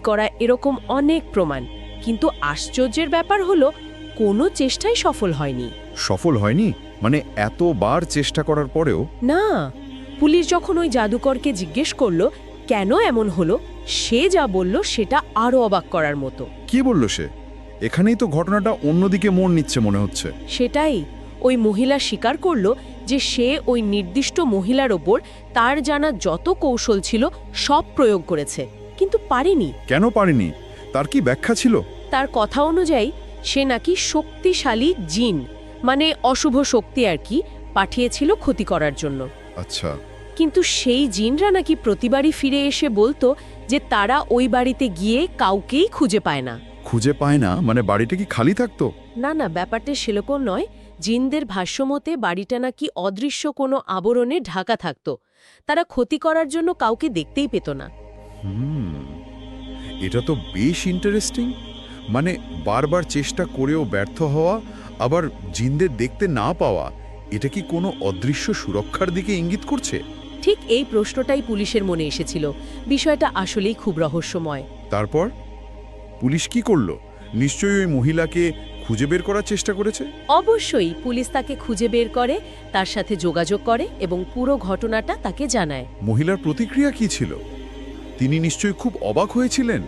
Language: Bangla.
করা এরকম অনেক প্রমাণ। কিন্তু আশ্চর্যের ব্যাপার হলো কোনো চেষ্টাই সফল হয়নি। সফল হয়নি? মানে এতবার চেষ্টা করার পরেও? না। পুলিশ যখন ওই জাদুকরকে জিজ্ঞেস করল কেন এমন হলো? সে যা বলল সেটা আরও অবাক করার মতো। কি বলল সে? এখানেই তো ঘটনাটা অন্যদিকে মন নিচ্ছে মনে হচ্ছে। সেটাই। ওই মহিলা স্বীকার করল যে সে ওই নির্দিষ্ট মহিলার ওপর তার জানা যত কৌশল ছিল সব প্রয়োগ করেছে। কিন্তু পারেনি। কেন পারেনি? তার কি ব্যাখ্যা ছিল? তার কথা অনুযায়ী সে নাকি শক্তিশালী জিন মানে অশুভ শক্তি আর কি পাঠিয়েছিল ক্ষতি করার জন্য। আচ্ছা। কিন্তু সেই জিনরা নাকি প্রতিবারই ফিরে এসে বলতো যে তারা ওই বাড়িতে গিয়ে কাউকেই খুঁজে পায় না। খুঁজে পায় না? মানে বাড়িটা কি খালি থাকতো? না না ব্যাপারটা সেরকম নয়। জিনদের ভাষ্যমতে বাড়িটা নাকি অদৃশ্য কোনো আবরণে ঢাকা থাকতো। তারা ক্ষতি করার জন্য কাউকে দেখতেই পেত না। হুম এটা তো বেশ ইন্টারেস্টিং মানে বারবার চেষ্টা করেও ব্যর্থ হওয়া আবার জিনদের দেখতে না পাওয়া এটা কি কোনো অদৃশ্য সুরক্ষার দিকে ইঙ্গিত করছে? ঠিক এই প্রশ্নটাই পুলিশের মনে এসেছিল। বিষয়টা আসলেই খুব রহস্যময়। তারপর? পুলিশ কি করল? নিশ্চয়ই ওই মহিলাকে খুঁজে বের করার চেষ্টা করেছে? অবশ্যই পুলিশ তাকে খুঁজে বের করে তার সাথে যোগাযোগ করে এবং পুরো ঘটনাটা তাকে জানায়। মহিলার প্রতিক্রিয়া কি ছিল? তিনি নিশ্চয়ই খুব অবাক হয়েছিলেন।